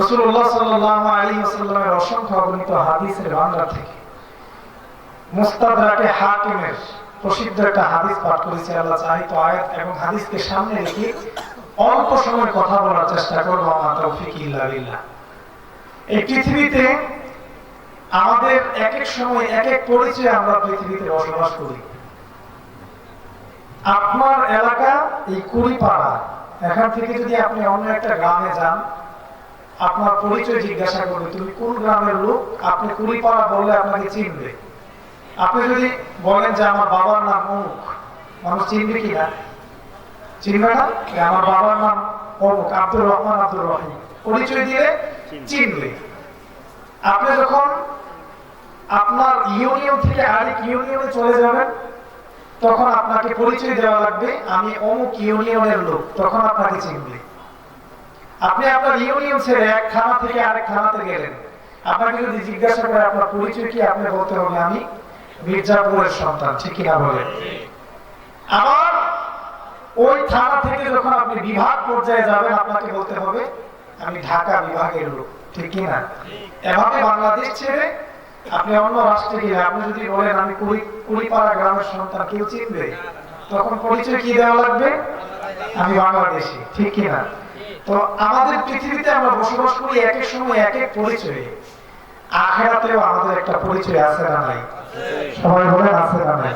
রসুল্লাহ সাল্লাহ আলী আসাল্লামের অসংখ্য অগণিত হাদিসের ভান্ডার থেকে মুস্তাদাকে হাকিমের প্রসিদ্ধ একটা হাদিস পাঠ করেছি আল্লাহ চাহিত আয়াত এবং হাদিসকে সামনে রেখে অল্প সময় কথা বলার চেষ্টা করব, আমার তৌফিক ইল্লা এই পৃথিবীতে আমাদের এক এক সময় এক এক পরিচয়ে আমরা পৃথিবীতে বসবাস করি। আপনার এলাকা এই কুড়িপাড়া। এখান থেকে যদি আপনি অন্য একটা গ্রামে যান আপনার পরিচয় জিজ্ঞাসা করবে, তুমি কোন গ্রামের লোক? আপনি কুড়িপাড়া বললে আপনাকে চিনবে। আপনি যদি বলেন যে আমার বাবার নাম অমুক, মানুষ চিনবে কি না চিনবে না? আমার বাবার নাম অমুক, আব্দুর রহমান আব্দুর রহিম। পরিচয় দিয়ে চিনবে। আপনি যখন আপনার ইউনিয়ন থেকে আরেক ইউনিয়নে চলে যাবেন, তখন আপনাকে পরিচয় দেওয়া লাগবে, আমি অমুক ইউনিয়নের লোক। তখন আপনাকে চিনবে। আপনি আপনার ইউনিয়ন ছেড়ে এক থানা থেকে আরেক থানাতে গেলেন। আপনাকে যদি জিজ্ঞাসা করে আপনার পরিচয় কি আপনি বলতে হবে আমি মির্জাপুরের সন্তান, ঠিক কিনা বলেন আবার ওই থানা থেকে যখন আপনি বিভাগ পর্যায়ে যাবেন, আপনাকে বলতে হবে আমি ঢাকা বিভাগের লোক, ঠিক কিনা এভাবে বাংলাদেশ ছেড়ে আপনি অন্য রাষ্ট্রে গিয়ে আপনি যদি বলেন আমি কুড়ি কুড়িপাড়া গ্রামের সন্তান, কেউ চিনবে? তখন পরিচয় কি দেওয়া লাগবে? আমি বাংলাদেশি, ঠিক কিনা তো আমাদের পৃথিবীতে আমরা বসবাস করি এক এক সময় এক এক পরিচয়ে। আখেরাতেও আমাদের একটা পরিচয় আছে না নাই? সবাই বলেন আছে না নাই?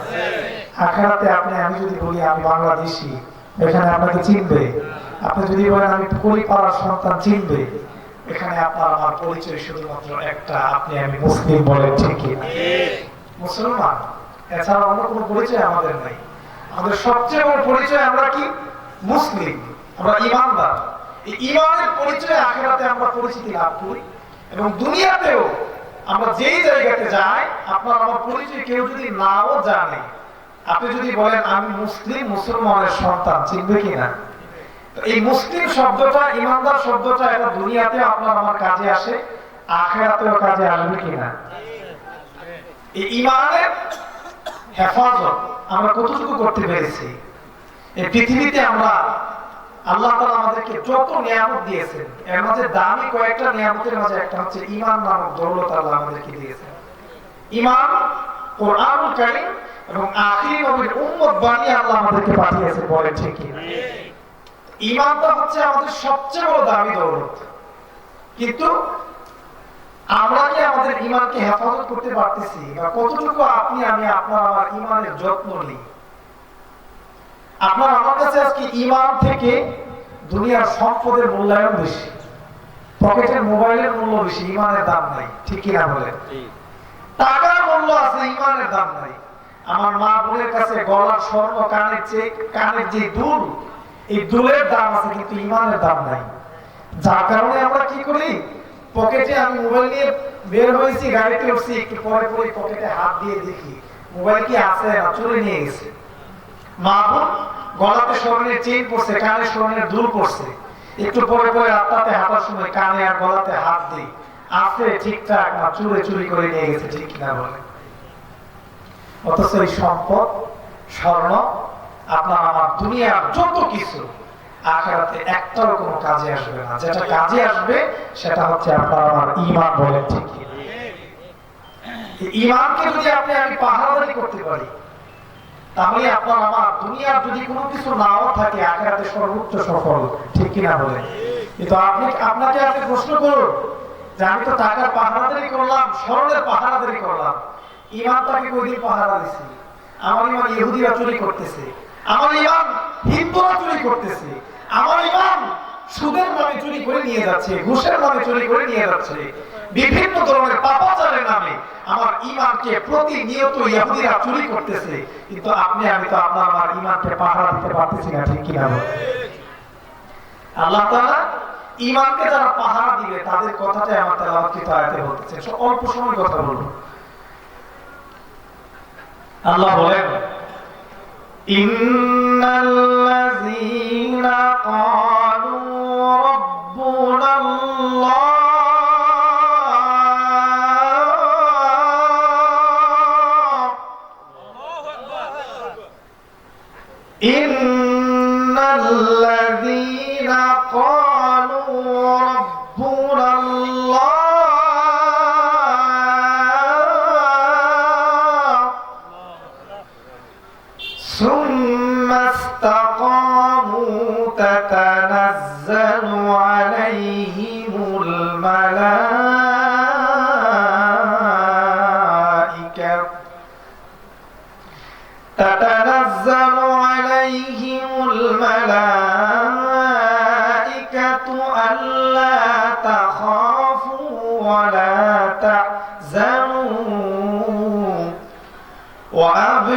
আখেরাতে আপনি, আমি যদি বলি আমি বাংলাদেশি, এখানে আপনাকে চিনবে। আপনি যদি বলেন আমি কুড়িপাড়ার সন্তান, চিনবে। এখানে আপনার আমার পরিচয় শুধুমাত্র একটা, আপনি আমি মুসলিম বলেন ঠিকই মুসলমান? এছাড়া অন্য কোনো পরিচয় আমাদের নাই। আমাদের সবচেয়ে বড় পরিচয় আমরা কি? মুসলিম। আমরা ইমানদার। ইমানের পরিচয় আখেরাতে আমরা পরিচিতি লাভ করি এবং দুনিয়াতেও আমরা যেই জায়গাতে যাই, আপনার আমার পরিচয় কেউ যদি নাও জানে, আপনি যদি বলেন, আমি মুসলিম, মুসলমানের সন্তান চিনবে কিনা? এই মুসলিম শব্দটা ইমানদার শব্দটা এটা দুনিয়াতে আপনার আমার কাজে আসে, আখেরাতেও কাজে আসবে কিনা? এই ইমানের হেফাজত আমরা কতটুকু করতে পেরেছি? এই পৃথিবীতে আমরা আল্লাহ তাআলা আমাদেরকে যত নিয়ামত দিয়েছেন, এর মাঝে দামি কয়েকটা নিয়ামতের মাঝে একটা হচ্ছে ইমান নামক দৌলত আল্লাহ আমাদেরকে দিয়েছেন। ইমান কোরআনুল কারীম এবং নবীর উম্মত আল্লাহ আমাদেরকে পাঠিয়েছেন বলেন ঠিক কি ইমানটা হচ্ছে আমাদের সবচেয়ে বড় দামি দৌলত। কিন্তু আমরা কি আমাদের ইমানকে হেফাজত করতে পারতেছি বা কতটুকু আপনি আমি আপনার আমার ইমানের যত্ন নিই আপনার আমার কাছে আজকে ইমান থেকে দুনিয়ার সম্পদের মূল্যায়ন বেশি। পকেটের মোবাইলের মূল্য বেশি ইমানের দাম নাই। ঠিক কিনা বলেন? টাকার মূল্য আছে ইমানের দাম নাই। আমার মা বোনের কাছে গলার স্বর্ণ কানের চেয়ে কানের যে দুল এই দুলের দাম আছে কিন্তু ইমানের দাম নাই। যার কারণে আমরা কি করি? পকেটে আমি মোবাইল নিয়ে বের হয়েছি গাড়িতে উঠছি একটু পরে পরে পকেটে হাত দিয়ে দেখি মোবাইল কি আছে না চলে নিয়ে গেছে। স্বর্ণ, আপনার আমার দুনিয়ার যত কিছু, আখেরাতে একটাও কোনো কাজে আসবে না। যেটা কাজে আসবে, সেটা হচ্ছে আপনার আমার ইমান বলেন ঠিক ইমানকে যদি আপনি আমি পাহাড়ি করতে পারি তাহলে আপনার আমার দুনিয়ার যদি কোনো কিছু নাও থাকে, আখেরাতে সর্বোচ্চ সফল, ঠিক কিনা বলে? কিন্তু আপনি, আপনাকে আপনি প্রশ্ন করুন, যে আমি তো টাকার পাহারাদারি করলাম স্মরণের পাহারাদারি করলাম। ইমানটাকে কয়দিন পাহারা দিছি আমার ইমান ইহুদিরা চুরি করতেছে। আমার ইমান হিন্দুরা চুরি করতেছে। আমার ইমান সুদের নামে চুরি করে নিয়ে যাচ্ছে, ঘুষের নামে চুরি করে নিয়ে যাচ্ছে। বিভিন্ন ধরনের পাপাচারের নামে আমার ইমানকে প্রতিনিয়ত ইহুদিরা চুরি করতেছে। কিন্তু আপনি, আমি তো আপনার, আমার ইমানকে পাহারা দিতে পারতেছি না, ঠিক কিনা আল্লাহ তাআলা ইমানকে যারা পাহারা দিবে, তাদের কথাটাই আমার তেলাওয়াতকৃত আয়াতে বলতেছে। অল্প সময় কথা বলব আল্লাহ বলেন, ইন্নাল্লাযীনা ক্বালু রাব্বুনা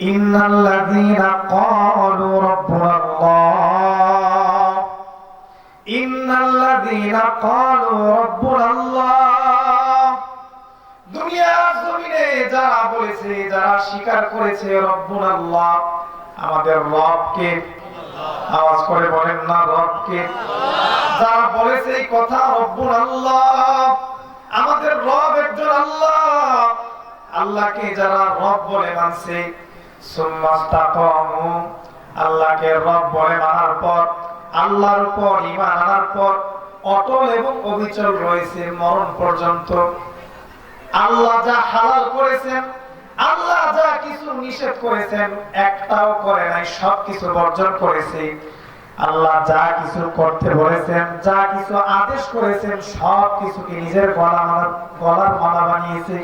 ইন্নাল্লাযীনা ক্বালু রাব্বুনা আল্লাহ ইন্নাল্লাযীনা ক্বালু রাব্বুনা আল্লাহ দুনিয়ার জমিনে যারা বলেছে, যারা স্বীকার করেছে রব্বুন আল্লাহ আমাদের রবকে আওয়াজ করে বলেন না রবকে। যারা বলেছে এই কথা রব্বুল আল্লাহ আমাদের রব একজন আল্লাহ। আল্লাহকে যারা রব বলে মানছে আল্লাহকে রব বলে মানার পর আল্লাহর উপর ঈমান আনার পর অটল এবং অবিচল রয়েছে মরণ পর্যন্ত। আল্লাহ যা হালাল করেছেন, আল্লাহ যা কিছু নিষেধ করেছেন, একটাও করে নাই সব কিছু বর্জন করেছে। আল্লাহ যা কিছু করতে বলেছেন, যা কিছু আদেশ করেছেন সব কিছুকে নিজের গলা গলার মালা বানিয়েছে।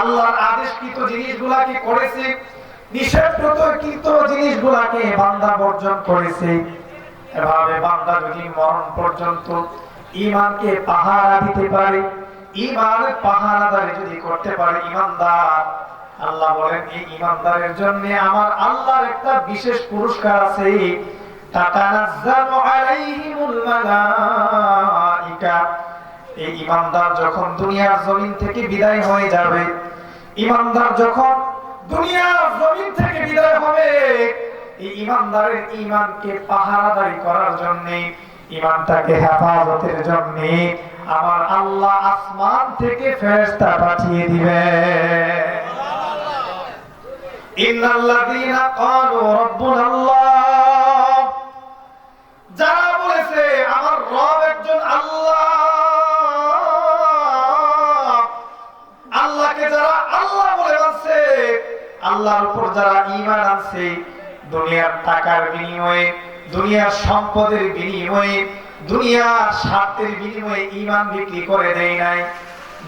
আল্লাহর আদেশকৃত জিনিসগুলাকে করেছে? নিষেধকৃত জিনিসগুলাকে বান্দা বর্জন করেছে। এভাবে বান্দা যদি মরণ পর্যন্ত ইমানকে পাহারা দিতে পারে ইমান পাহারাদারি যদি করতে পারে ইমানদার আল্লাহ বলেন, এই ইমানদারের জন্য আমার আল্লাহর একটা বিশেষ পুরস্কার আছে। এই ইমানদার যখন দুনিয়ার জমিন থেকে বিদায় হয়ে যাবে ইমানদার যখন দুনিয়ার জমিন থেকে বিদায় হবে। এই ইমানদারের ইমানকে পাহারাদারি করার জন্য ইমানটাকে হেফাজতের জন্য আমার আল্লাহ আসমান থেকে ফেরেশতা পাঠিয়ে দিবে। ইন্নাল্লাযীনা ক্বালু রাব্বুনা আল্লাহ যারা বলেছে, আমার রব একজন আল্লাহ আল্লাহর উপর যারা ঈমান আনছে, দুনিয়ার টাকার বিনিময়ে, দুনিয়ার সম্পদের বিনিময়ে, দুনিয়ার স্বার্থের বিনিময়ে ঈমান বিক্রি করে দেয় নাই।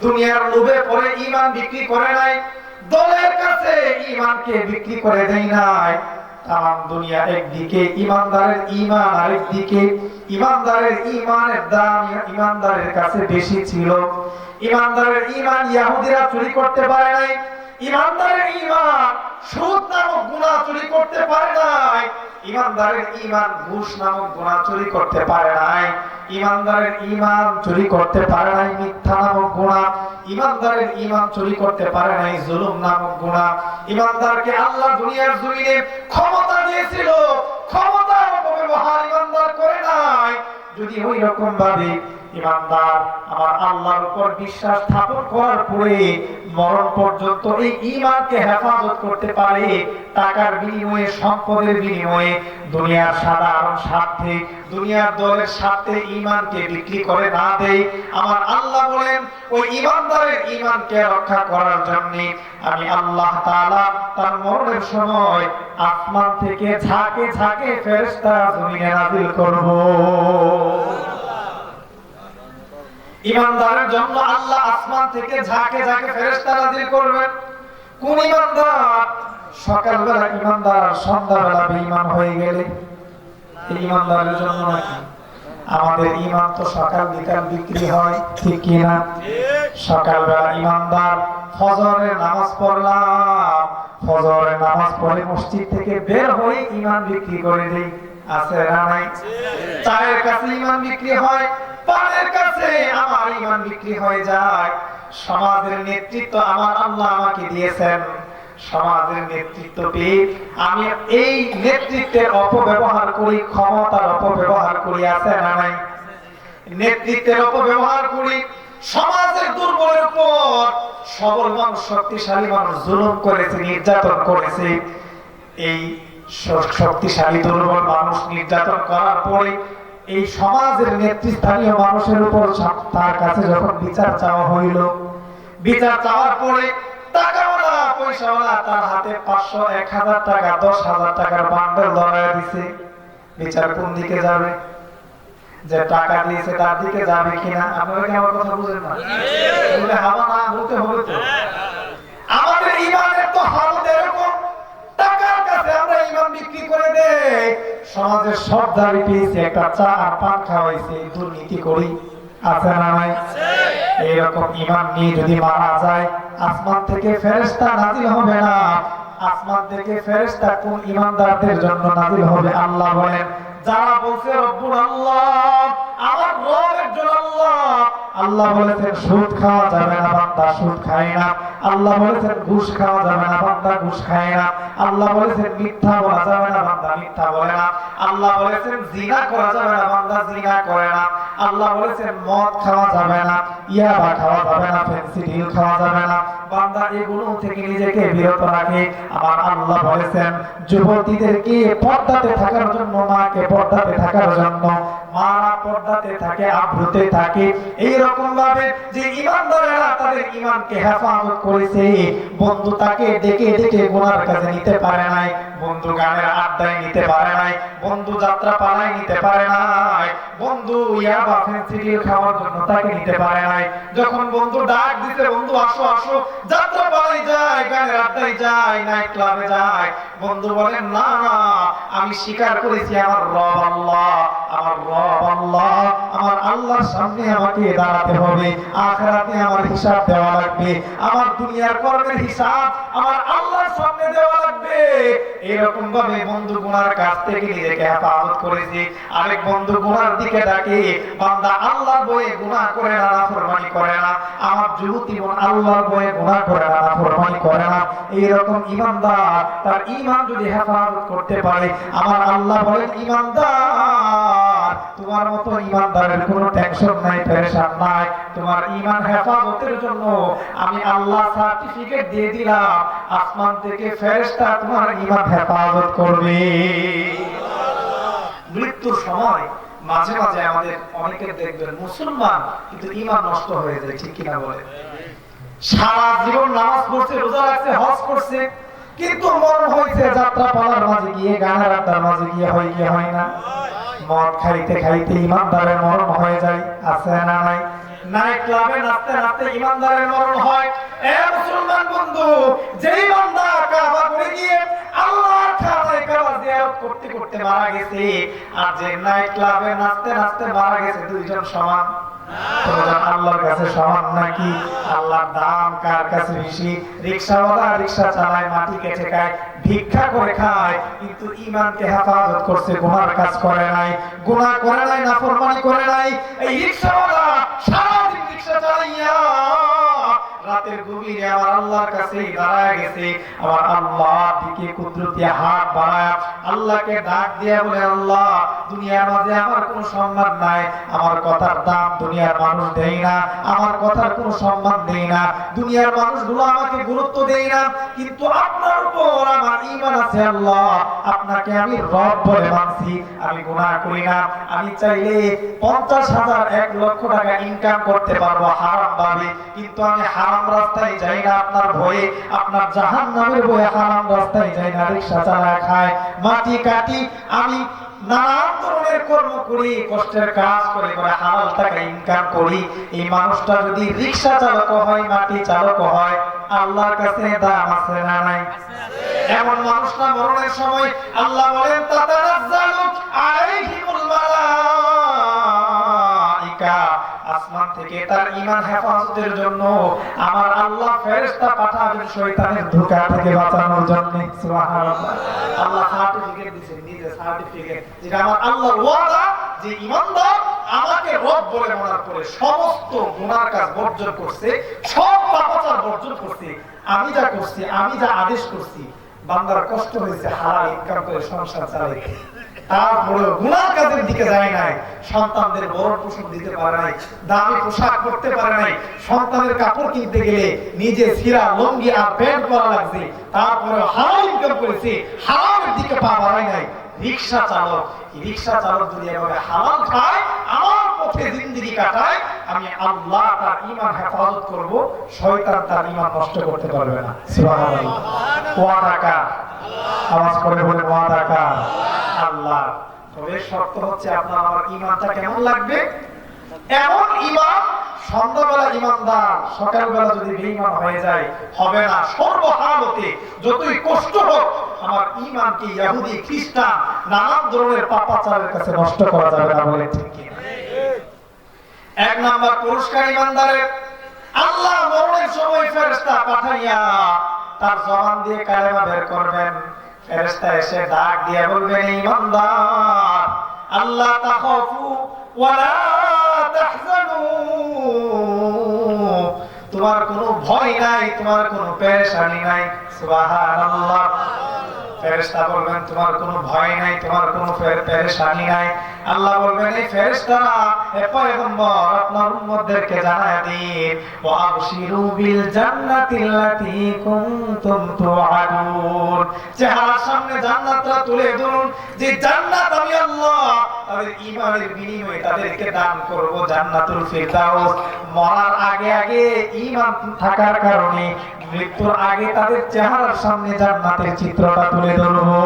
দুনিয়ার লোভে পরে ঈমান বিক্রি করে নাই, দলের কাছে ঈমানকে বিক্রি করে দেয় নাই। তাম দুনিয়া একদিকে ইমানদারের ইমান আরেকদিকে। ইমানদারের ইমানের দাম ইমানদারের কাছে বেশি ছিল। ইমানদারের ইমান ইহুদিরা চুরি করতে পারে নাই ইমানদারের ইমান সুদ নামক গুনাহ চুরি করতে পারে নাই। ইমানদারের ইমান ঘুষ নামক গুনাহ চুরি করতে পারে নাই। ইমানদারের ইমান চুরি করতে পারে নাই মিথ্যা নামক গুনাহ। ইমানদারের ইমান চুরি করতে পারে নাই জুলুম নামক গুনাহ। ইমানদারকে আল্লাহ দুনিয়ার জমিনে ক্ষমতা দিয়েছিল। ক্ষমতা অপব্যবহার ইমানদার করে নাই। যদি ওই রকম ভাবে ইমানদার, আমার আল্লাহর উপর বিশ্বাস স্থাপন করার পরে মরণ পর্যন্ত এই ইমানকে হেফাজত করতে পারে টাকার বিনিময়ে, সম্পদের বিনিময়ে। দুনিয়ার সাধারণ স্বার্থে, দুনিয়ার দলের স্বার্থে ইমানকে বিক্রি করে না দেয় আমার আল্লাহ বলেন, ওই ইমানদারের ইমানকে রক্ষা করার জন্য আমি আল্লাহ তাআলা তার মরণের সময় আসমান থেকে ঝাঁকে ঝাঁকে ফেরেশতা জমিনে নাজিল করব। ইমানদারের জন্য আল্লাহ আসমান থেকে ঝাঁকে ঝাঁকে ফেরেশতা নাজিল করবেন। কোন ইমানদার? সকালবেলা ইমানদার, সন্ধ্যাবেলা বেঈমান হয়ে গেলে। ইমানদারের জন্য নাকি? আমাদের ইমান তো সকাল বিকাল বিক্রি হয়, ঠিক কি না? সকালবেলা ইমানদার ফজরের নামাজ পড়লাম। ফজরের নামাজ পড়ে মসজিদ থেকে বের হয়ে ইমান বিক্রি করে দেই। আছে না নাই? চায়ের কাছে ইমান বিক্রি হয় পানের কাছে আমার ইমান বিক্রি হয়ে যায় সমাজের নেতৃত্ব আমার আল্লাহ আমাকে দিয়েছেন। সমাজের নেতৃত্ব আমি এই নেতৃত্বের অপব্যবহার করি, ক্ষমতার অপব্যবহার করি, আছে না নাই? নেতৃত্বের অপব্যবহার করি, সমাজের দুর্বলের উপর সবল মানুষ, শক্তিশালী মানুষ জুলুম করেছে, নির্যাতন করেছে। এই শক্তিশালী দুর্বল মানুষ নির্যাতন করার পরে এই সমাজের নেতৃস্থানীয় মানুষের উপর তার কাছে যখন বিচার চাওয়া হইল বিচার চাওয়ার পরে টাকাওয়ালা পয়সাওয়ালা তার হাতে পাঁচশো এক হাজার টাকা দশ হাজার টাকার বান্ডেল ধরায় দিছে। বিচার কোন দিকে যাবে? যে টাকা দিয়েছে তার দিকে যাবে কিনা? আপনারা কি আমার কথা বুঝেন না। বলে হাওয়া না বলতে হবে তো। বিক্রি করে দেই সমাজের সব দাবি পেয়েছি একটা চা আর পান খাওয়াইছে দুর্নীতি করি। আছে না নাই? এইরকম ইমান নিয়ে যদি মারা যায় আসমান থেকে ফেরেশতা নাজিল হবে না। আসমান থেকে ফেরেশতা কোন ইমানদারদের জন্য নাজিল হবে আল্লাহ বলেন যারা বলছে রব্বুল আল্লাহ আমার রব একজন আল্লাহ আল্লাহ বলেছেন, সুদ খাওয়া যাবে না, বান্দা সুদ খায় না। আল্লাহ বলেছেন, ঘুষ খাওয়া যাবে না, বান্দা ঘুষ খায় না। আল্লাহ বলেছেন, মিথ্যা বলা যাবে না, বান্দা মিথ্যা বলে না। আল্লাহ বলেছেন, জিনা করা যাবে না, বান্দা জিনা করে না। আল্লাহ বলেছেন, মদ খাওয়া যাবে না, ইয়াবা খাওয়া যাবে না, ফেন্সি ঢিল খাওয়া যাবে না। বান্দা এগুলো থেকে নিজেকে বিরত রাখে আমার আল্লাহ বলেছেন, যুবতীদেরকে পর্দাতে থাকার জন্য, মাকে পর্দাতে থাকার জন্য, মারা পর্দাতে থাকে আব্রুতে থাকে। এই রকম ভাবে যে ইমানদারেরা তাদের ইমানকে হেফাজত করেছে, বন্ধু তাকে ডেকে ডেকে গুনার কাছে নিতে পারে নাই, বন্ধু গানের আড্ডায় নিতে পারে নাই, বন্ধু যাত্রা পালায় নিতে পারে নাই, বন্ধু ইয়াবা ফেন্সিডিল খাওয়ার জন্য তাকে নিতে পারে নাই। যখন বন্ধু ডাক দিতে বন্ধু আসো আসো যাত্রা যায় যায় ক্লাবে বন্ধু বলেন না আমি স্বীকার করেছি আমার রব আল্লাহ। আমার রব আল্লাহ, আমার আল্লাহর সামনে আমাকে দাঁড়াতে হবে, আখেরাতে আমার হিসাব দেওয়া লাগবে, আমার দুনিয়ার কর্মের হিসাব আমার আল্লাহর সামনে দেওয়া লাগবে। এরকম ভাবে বন্ধু কাছ থেকে নিজেকে আরেক বন্ধু দিকে ডাকে, বান্দা আল্লাহর বয়ে গুনাহ করে না, নাফরমানি করে না। আমার যুবতী বোন আল্লাহর বয়ে করে না, নাফরমানি করে না। ইমানদার, তার ঈমান যদি হেফাজত করতে পারে, আমার আল্লাহ বলেন, ইমানদার তোমার মতো ইমানদারের কোনো টেনশন নাই পেরেশান নাই। তোমার ঈমান হেফাজতের জন্য আমি আল্লাহ সার্টিফিকেট দিয়ে দিলাম, আসমান থেকে ফেরেশতা তোমার ঈমান হেফাজত করবে। মৃত্যুর সময় মাঝে মাঝে আমাদের অনেকে দেখবেন মুসলমান, কিন্তু ঈমান নষ্ট হয়ে যায়, ঠিক কিনা বলে? সারা জীবন নামাজ পড়ছে, রোজা রাখছে, হজ করছে, কিন্তু মরণ হয়েছে, যাত্রা পালার মাঝে গিয়ে, গানের আড্ডার মাঝে গিয়ে হয় কি হয় না? মদ খাইতে খাইতে ইমানদারের মরণ হয়ে যায়, আছে না নাই? নাইট ক্লাবে নাচতে নাচতে ইমানদারের মরণ হয়। এ মুসলমান বন্ধু, যেই বান্দা কাবা করে গিয়ে আল্লাহর কাবা করতে করতে মারা গেছে, আর যে নাইট ক্লাবে নাচতে নাচতে মারা গেছে, দুইজন সমান। আল্লাহর রিকশা চালায়, মাটি কেটে খায়, ভিক্ষা করে খায়, কিন্তু ইমানকে হেফাজত করছে, গুনার কাজ করে নাই, গুনাহ করে নাই, নাফরমানি করে নাই। এই রিকশাওয়ালা সারাদিন রিক্সা চালাইয়া রাতের গভীরে আমার আল্লাহর কাছে দাঁড়ায় গেছে। আমার আল্লাহর দিকে কুদরতি হাত বাড়ায় আল্লাহকে ডাক দিয়ে বলে, আল্লাহ, দুনিয়ার মাঝে আমার কোনো সম্মান নাই। আমার কথার দাম দুনিয়ার মানুষ দেয় না। আমার কথার কোনো সম্মান দেয় না। দুনিয়ার মানুষগুলো আমাকে গুরুত্ব দেয় না। কিন্তু আপনার উপর আমার ঈমান আছে, আল্লাহ। আপনাকে আমি রব বলে মানছি। আমি গুনাহ করি না। আমি চাইলে পঞ্চাশ হাজার এক লক্ষ টাকা ইনকাম করতে পারব হারাম ভাবে কিন্তু আমি হারাম রাস্তায় যাই না, আপনার ভয়ে, আপনার জাহান নামের ভয়ে হারাম রাস্তায় যাই না, রিক্সা চালায়, খায়, মাটি কাটি, আমি আল্লাহর কাছে এমন আল্লাহ আসমান থেকে তার ঈমান হেফাজতের জন্য আমার আল্লাহ ফেরেশতা পাঠাবেন শয়তানের ধোঁকা থেকে বাঁচানোর জন্য। সুবহানাল্লাহ। আল্লাহ সার্টিফিকেট দিয়েছেন নিজে সার্টিফিকেট যেটা আমার আল্লাহর ওয়াদা যে ঈমানদার আমাকে রব বলে মানার পরে সমস্ত গুনার কাজ বর্জন করছে, সব পাপাচার বর্জন করছে। আমি যা করছি, আমি যা আদেশ করছি, বান্দার কষ্ট হয়েছে, হালাল ইনকাম করে সংসার চালাইতে। তারপরে গুনার কাজের দিকে যায় নাই, সন্তানদের বড় পোষণ দিতে পারে নাই, দামি পোশাক পরতে পারে নাই, সন্তানের কাপড় কিনতে গেলে নিজে সিরা লঙ্গি আর প্যান্ট পরা লাগছে তারপরে হারাম ইনকাম করেছে, হারামের দিকে পা বাড়ায় নাই। রিক্সা চালক রিক্সা চালক যদি এভাবে হালাল খায়, আমার পথে জিন্দিগি কাটায়, আমি আল্লাহ তার ইমান হেফাজত করব, শয়তান তার ইমান নষ্ট করতে পারবে না। সুবহানাল্লাহ। ওয়াদা কার? আওয়াজ করে বলে ওয়াদা কার? আল্লাহ তবে শর্ত হচ্ছে আপনার আমার ইমানটা কেমন লাগবে? এমন ইমান সন্ধ্যাবেলা ইমানদার সকালবেলা যদি বেঈমান হয়ে যায়, হবে না। সর্বহালতে যতই কষ্ট হোক, আমার ইমানকে ইহুদি খ্রিস্টান, নানান ধরনের পাপাচারের কাছে নষ্ট করা যাবে না বলে ঠিক এক নাম্বার পুরস্কার ইমানদারের আল্লাহ মরণের সময় ফেরেশতা পাঠাইয়া তার জবান দিয়ে কালেমা বের করবেন। ফেরেশতা এসে ডাক দিয়ে বলবেন, ইমানদার, আল্লাহ তাখাফু ওয়ালা তাহজানু। তোমার কোনো ভয় নাই, তোমার কোনো পেরেশানি নাই। সুবহানাল্লাহ। ফেরেশতা বলবেন, তোমার কোনো ভয় নাই, তোমার কোনো পেরেশানি নাই। আল্লাহ বলবেন, এই ফেরেশতারা, হে পয়গম্বর, আপনার উম্মতদেরকে জানায় দিন ওয়া আবশিরু বিল জান্নাতিল্লাতী কুনতুম তুআদুন চেহারার সামনে জান্নাতটা তুলে ধরুন, যে জান্নাত আমি আল্লাহ, তাদের ঈমানের বিনিময়ে তাদেরকে দান করব জান্নাতুল ফিরদাউস। মরার আগে আগে ঈমান থাকার কারণে মৃত্যুর আগে তাদের চেহারার সামনে জান্নাতের চিত্রটা তুলে ধরবো।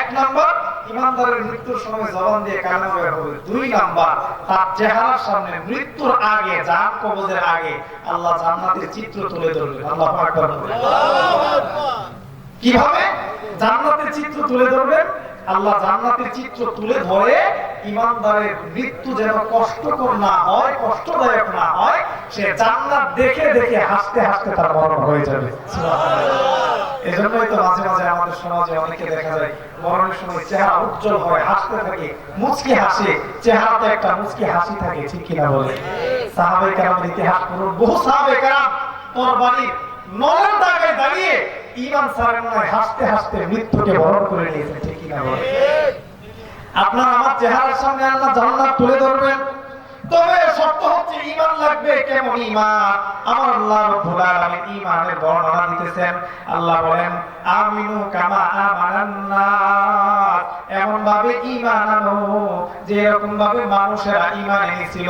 এক নম্বর ইমানদারের মৃত্যুর সময় জবান দিয়ে বের হবে দুই নাম্বার তার চেহারার সামনে মৃত্যুর আগে জান কবজের আগে আল্লাহ জান্নাতের চিত্র তুলে ধরবেন আল্লাহ বলে। কীভাবে? জান্নাতের চিত্র তুলে ধরবেন আল্লাহ জান্নাতের চিত্র তুলে ধরে ইমানদারের মৃত্যু যেন কষ্টকর না হয় কষ্টদায়ক না হয় সে জান্নাত দেখে দেখে হাসতে হাসতে তার মরণ হয়ে যাবে। এজন্যই তো মাঝে মাঝে আমাদের সমাজে অনেকে দেখা যায় মরণের সময় চেহারা উজ্জ্বল হয় হাসতে থাকে মুচকি হাসে। চেহারাতে একটা মুচকি হাসি থাকে ঠিক কিনা বলে সাহাবে কেরামের ইতিহাস বহু সাহাবে কেরাম বাড়ির নলের দাগে দাঁড়িয়ে ইমান সারের নয় হাসতে হাসতে মৃত্যুকে বরণ করে নিয়েছেন ঠিক কিনা আপনার আমার চেহারার সামনে আল্লাহ জান্নাত তুলে ধরবেন। তবে শর্ত হচ্ছে ঈমান লাগবে, কেমন ঈমান? আমার আল্লাহ রাব্বুল আলামিন বর্ণনা দিতেছেন। আল্লাহ বলেন, আমিনু কামা আমানান নাস। এমন ভাবে আনো, যে এরকম ভাবে মানুষেরা এনেছিল।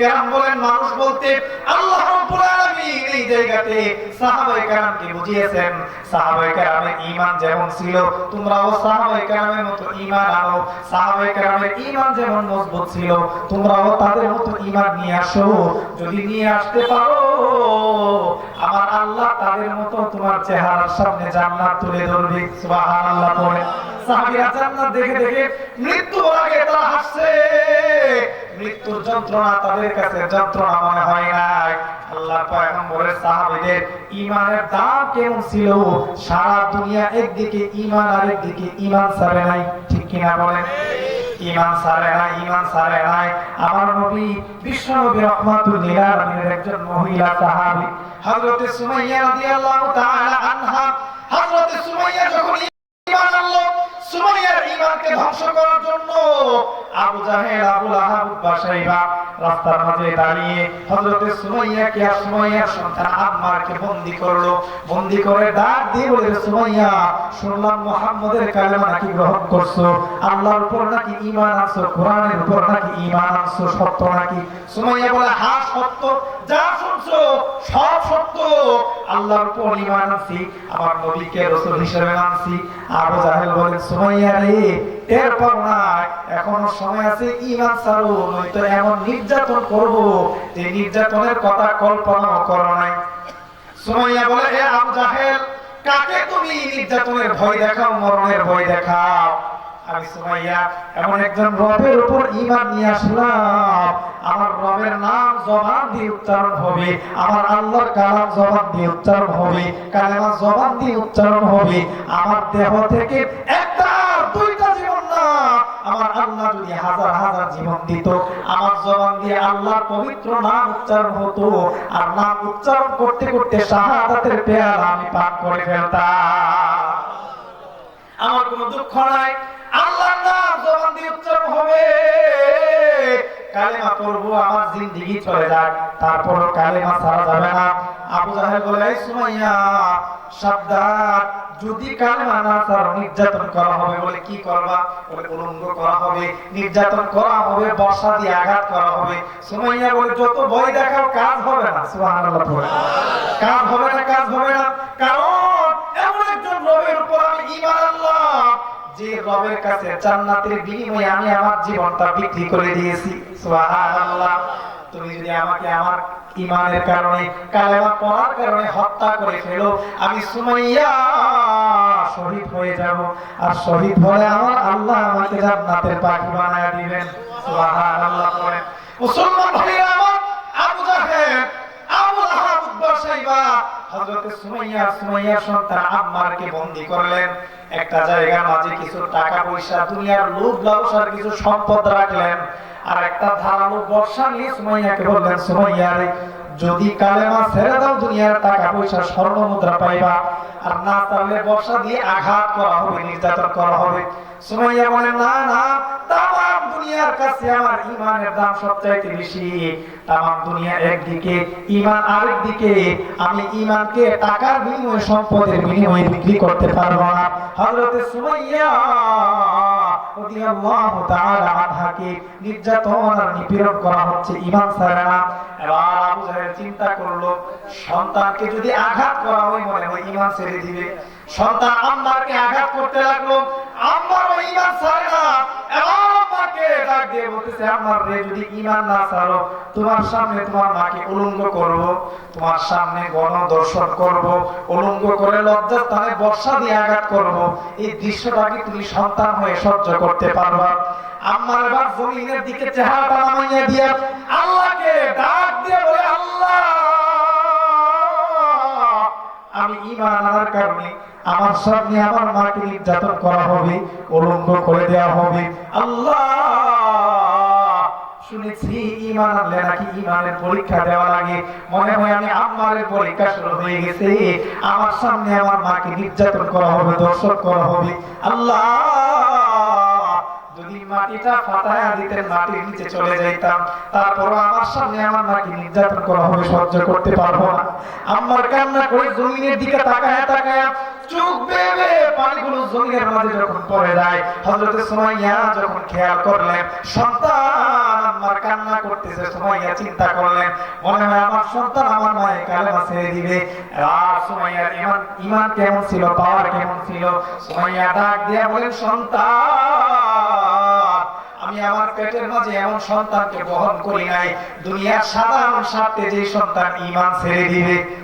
কেরাম বলেন, মানুষ বলতে আল্লাহ রাব্বুল আলামিন এই জায়গাতে সাহাবায়ে কেরামকে বুঝিয়েছেন। সাহাবায়ে কেরামের যেমন ছিল, তোমরাও সাহাবায়ে কেরামের মতো ঈমান আনো। সাহাবায়ে কেরামের যেমন মজবুত ছিল, তোমরাও তাদের মতো ঈমান নিয়ে আসো। যদি নিয়ে আসতে পারো, আমার আল্লাহ তাদের মতো তোমার চেহারার সামনে জান্নাত তুলে ধরবে। সুবহানাল্লাহ পড়ে সাহাবীরা জান্নাত দেখে দেখে মৃত্যু আগে তারা হাসছে। মৃত্যুর যন্ত্রণা তাদের কাছে যন্ত্রণা মনে হয় নাই। আল্লাহ পয়গম্বরের সাহাবীদের ঈমানের দাম কেমন ছিল? সারা দুনিয়া একদিকে ইমান আর একদিকে ইমান সারে নাই। ঠিক কিনা বলেন? ঈমান সারে নাই, ইমান সারে নাই। আমার নবী বিশ্ব নবী রহমাতুল লিল আলামিনের একজন মহিলা সাহাবী, হযরত সুমাইয়া রাদিয়াল্লাহু তাআলা আনহা। হযরত সুমাইয়া যখন ইমান আনলো আল্লাহর উপর নাকি ঈমান আনছো, কোরআনের উপর নাকি ঈমান আনছো, সত্য নাকি? সুমাইয়া বলে হ্যাঁ সত্য, যা শুনছো সব সত্য। আল্লাহর উপর ঈমান আনছি, আমার নবীকে রাসূল হিসেবে মানছি। আবু জাহেল বলে নির্যাতনের কথা কল্পনা করো নাই। বলে জাহেল, কাকে তুমি নির্যাতনের ভয় দেখাও, মরণের ভয় দেখাও? আমি এমন একজন রবের উপর ঈমান নিয়ে আসলাম। আমার রবের নাম জবান দিয়ে উচ্চারণ হবে, আমার আল্লাহর কালাম জবান দিয়ে উচ্চারণ হবে কালেমা জবান দিয়ে উচ্চারণ হবে। আমার দেহ থেকে একটা দুইটা জীবন না। আমার আল্লাহ যদি হাজার হাজার জীবন দিত, আমার জবান দিয়ে আল্লাহর পবিত্র নাম উচ্চারণ হতো, আর নাম উচ্চারণ করতে করতে শাহাদাতের পেয়ারা আমি পান করে ফেলতাম। আমার কোনো দুঃখ নাই। আল্লাহর নাম জবান দিয়ে উচ্চারণ হবে। কালেমা পড়ব, আমার জিন্দিগি চলে যাক, তারপরও কালেমা ছাড়া যাবে না। আবু জাহেল বলে, এই সুমাইয়া, সাবধান, যদি কালেমা না ছাড়ো, নির্যাতন করা হবে বলে কি করবা? বলে, উলঙ্গ করা হবে, নির্যাতন করা হবে, বর্ষা দিয়ে আঘাত করা হবে। সুমাইয়া বলে, যত ভয় দেখাও, কাজ হবে না। সুবহানাল্লাহ পড়ে। কাজ হবে না, কাজ হবে না। কারণ, এমন একজন রবের উপর আমি ঈমান আনলাম যে রবের কাছে জান্নাতের বিনিময়ে আমি আমার জীবনটা বিক্রি করে দিয়েছি। সুবহানাল্লাহ। তুমি যদি আমাকে আমার ইমানের কারণে কালেমা পড়ার কারণে হত্যা করে ফেলো, আমি সুমাইয়া শহীদ হয়ে যাব। আর শহীদ হলে আমার আল্লাহ আমাকে জান্নাতের পাখি বানায় দিবেন। সুবহানাল্লাহ পড়েন মুসলমান ভাইরা আমার, আবু জাহেল, আবু লাহাব উদ্বার সাইবা হযরত সুমাইয়া, সুমাইয়ার সন্তান আম্মারকে বন্দী করলেন। একটা জায়গার মাঝে কিছু টাকা পয়সা, দুনিয়ার লোভ লালসার কিছু সম্পদ রাখলেন। আর একটা ধারালো বর্ষা নিয়ে সুমাইয়াকে বললেন, সুমাইয়া রে, যদি কালেমা ছেড়ে দাও দুনিয়ার টাকা পয়সা, স্বর্ণ মুদ্রা পাইবা। আর না তাহলে বর্ষা দিয়ে আঘাত করা হবে, নির্যাতন করা হবে। সুমাইয়া বলে না না তামাম দুনিয়ার কাছে আমার ইমানের দাম সবচাইতে বেশি। তামাম দুনিয়া একদিকে ইমান আরেক দিকে আমি ইমানকে টাকার বিনিময়ে, সম্পদের বিনিময়ে বিক্রি করতে পারব না। হযরত সুমাইয়া রাদিয়াল্লাহু তাআলা আনহাকে নির্যাতন আর নিপীড়ন করা হচ্ছে ইমান ছাড়া না। এবার আবু জাহেল চিন্তা করল, সন্তানকে যদি আঘাত করা হয়, মনে হয় ইমান ছেড়ে দিবে। সন্তান আম্মারকে আঘাত করতে লাগল আম্মার ওই ইমান ছাড়ে না। এবার আম্মাকে ডাক দিয়ে বলতেছে আম্মার রে, যদি ইমান না ছাড়ো, তোমার সামনে তোমার মাকে উলঙ্গ করব, তোমার সামনে গণদর্শন করব, উলঙ্গ করে লজ্জাস্থানে বর্ষা দিয়ে আঘাত করব, এই দৃশ্যটাকে তুমি সন্তান হয়ে সহ্য করতে পারবা? আম্মার এবার জমিনের দিকে চেহারাটা নামাইয়া দিয়ে আল্লাহকে ডাক দিয়ে বলে, আল্লাহ, আমি ইমান আনার কারণে আমার সামনে আমার মাকে নির্যাতন করা হবে, উলঙ্গ করে দেওয়া হবে। আল্লাহ! সামনে আমার নির্যাতন করা হবে তারপর আমার সামনে আমার মাকে নির্যাতন করা হবে, সহ্য করতে পারব না। আমার কান্না করে জমিনের দিকে তাকায়া তাকায়া সন্তান আমি আমার পেটের মাঝে এমন সন্তানকে বহন করি নাই। দুনিয়ার সাধারণ স্বার্থে যে সন্তান ইমান ছেড়ে দিবে।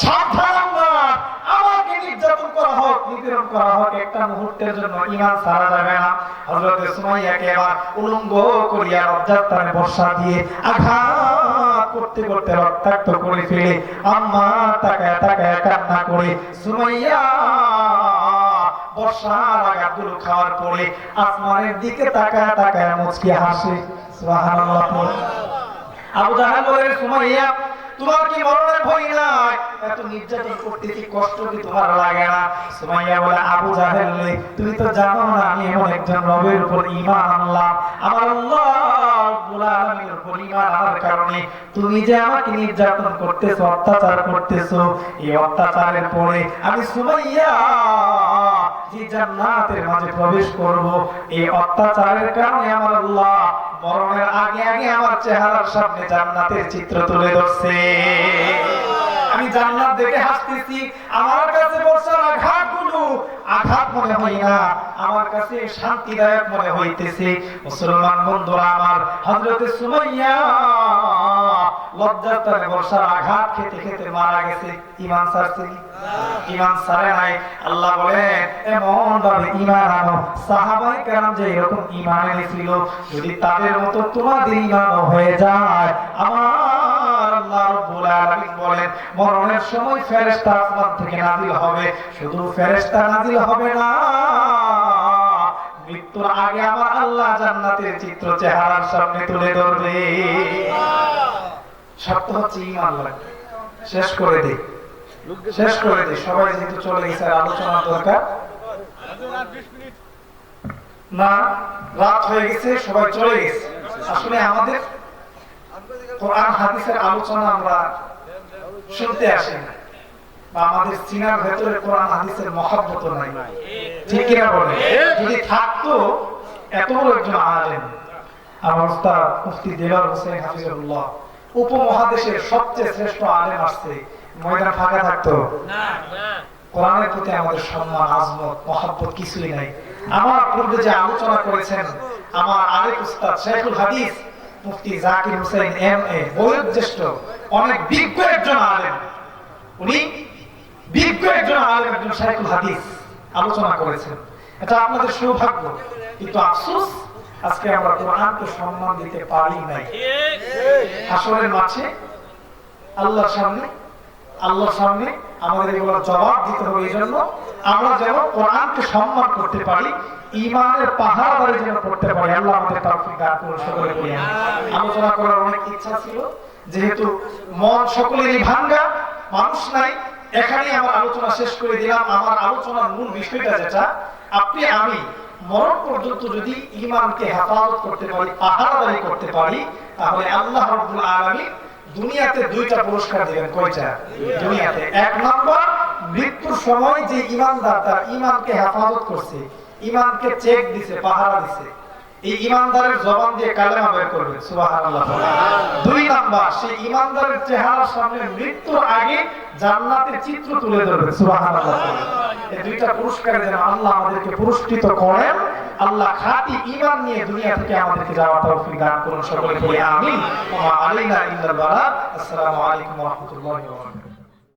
নির্যাতন করা হোক, নিপীড়ন করা হোক, একটা মুহূর্তের জন্য ইমান ছাড়া যাবে না। হযরত সুমাইয়াকে এবার উলঙ্গ করিয়া লজ্জাস্থানে বর্ষা দিয়ে আঘাত করতে করতে রক্তাক্ত করে ফেলে আম্মা তাকায় তাকায় কান্না করে, সুমাইয়া! বর্ষার আঘাতগুলো খাওয়ার পরে আসমানের দিকে তাকায় তাকায় মুচকি হাসে। সুবহানাল্লাহ। আবু জাহেল বলে, সুমাইয়া, তোমার কি মরণের ভয় নাই? এত নির্যাতন কষ্ট কি লাগে না? সুমাইয়া বলে, আবু জাহেল তুমি তো জানো না আমি এমন একজন রবের উপর আনলাম। আমার আল্লাহ উপর আনার কারণে তুমি যে আমাকে নির্যাতন করতেছো, অত্যাচার করতেছো, এই অত্যাচারের পরে আমি সুমাইয়া যে জান্নাতের মাঝে প্রবেশ করব, এই অত্যাচারের কারণে আমার আল্লাহ মরণের আগে আগে আমার চেহারার সামনে জান্নাতের চিত্র তুলে ধরছে। আমি জান্নাত দেখে হাসতেছি। আমার কাছে বর্ষার আঘাতগুলো, আঘাত মনে হয় না। আমার কাছে শান্তিদায়ক মনে হইতেছে। মুসলমান বন্ধুরা আমার, হযরতে সুমাইয়া লজ্জাস্থানে বর্ষার আঘাত খেতে খেতে মারা গেছে। ইমান সারছে কি? ইমান সারে নাই। আল্লাহ বলেন, এমন ভাবে ইমান আনো। সাহাবাই কেরাম যে এরকম ইমান এনেছিল, যদি তাদের মতো তোমাদের ইমান হয়ে যায়, আমার আল্লাহ রাব্বুল আলামিন বলেন, মরণের সময় ফেরেশতা আসমান থেকে হবে। শুধু ফেরেশতা হবে না মৃত্যু তোর আগে আল্লাহ জান্নাতের চিত্র চেহারার সামনে তুলে ধরবে। হচ্ছে ইমান লাগবে। শেষ করে দিই শেষ করে দিই সবাই যেহেতু চলে গেছে, আর আলোচনার দরকার। না, রাত হয়ে গেছে, সবাই চলে গেছে। আসলে আমাদের কোরআন, হাদিসের আলোচনা আমরা শুনতে আসি না। বা আমাদের ভেতরে কোরআন, হাদিসের মহাব্বত নাই। ঠিক কিনা বলে যদি থাকতো, এত বড় একজন আমার মুফতি হোসেন হাফিজুল্লাহ উপমহাদেশের সবচেয়ে শ্রেষ্ঠ আলেম আসছে ময়দান ফাঁকা থাকতো? কোরআনের প্রতি আমাদের সম্মান, আজমত, মহাব্বত কিছুই নাই। আমার পূর্বে যে আলোচনা করেছেন, আমার আরেক উস্তাদ শেখুল হাদিস মুফতি জাকির হোসেন এম এ বয়োজ্যেষ্ঠ অনেক বিজ্ঞ একজন আলেম। উনি বিজ্ঞ একজন আলেম একজন শেখুল হাদিস আলোচনা করেছেন। এটা আপনাদের সৌভাগ্য। কিন্তু আফসোস আজকে আমরা কোরআনকে সম্মান দিতে পারি নাই। আসরের মাঠে আল্লাহর সামনে আল্লাহর সামনে আমাদের এগুলো জবাব দিতে হবে এই জন্য। আমরা যেন কোরআনকে সম্মান করতে পারি ইমানের পাহাড় যেন করতে পারি। আল্লাহ আমাদের তৌফিক দান করুন সকলে আলোচনা করার অনেক ইচ্ছা ছিল, যেহেতু মন ভাঙ্গা, মানুষ নাই এখানে আমার আলোচনা শেষ করে দিলাম। আমার আলোচনার মূল বিষয়টা যেটা, আপনি, আমি মরণ পর্যন্ত যদি ইমানকে হেফাজত করতে পারি পাহাড়াদারি করতে পারি, তাহলে আল্লাহ রাব্বুল আলামিন দুনিয়াতে দুইটা পুরস্কার দিবেন, কয়টা? দুনিয়াতে। এক নম্বর, মৃত্যুর সময় যে ইমানদার তার ইমানকে হেফাজত করছে, ইমানকে চেক দিছে, পাহারা দিছে। এই ইমানদারের জবান দিয়ে কালেমা বের করবে দুই নাম্বার, সেই ইমানদারের সামনে মৃত্যুর আগে জান্নাতের চিত্র তুলে ধরবে, সুবহানাল্লাহ। এই দুইটা পুরস্কারে যেন আল্লাহ আমাদেরকে পুরস্কৃত করেন আল্লাহ খাঁটি ঈমান নিয়ে দুনিয়া থেকে আমাদেরকে যাওয়ার তৌফিক দান করুন। সকলে বলি আমিন। ওয়া আলাইনা ইল্লাল বালাগ। আসসালামু আলাইকুম ওয়া রাহমাতুল্লাহি ওয়া বারাকাতুহু।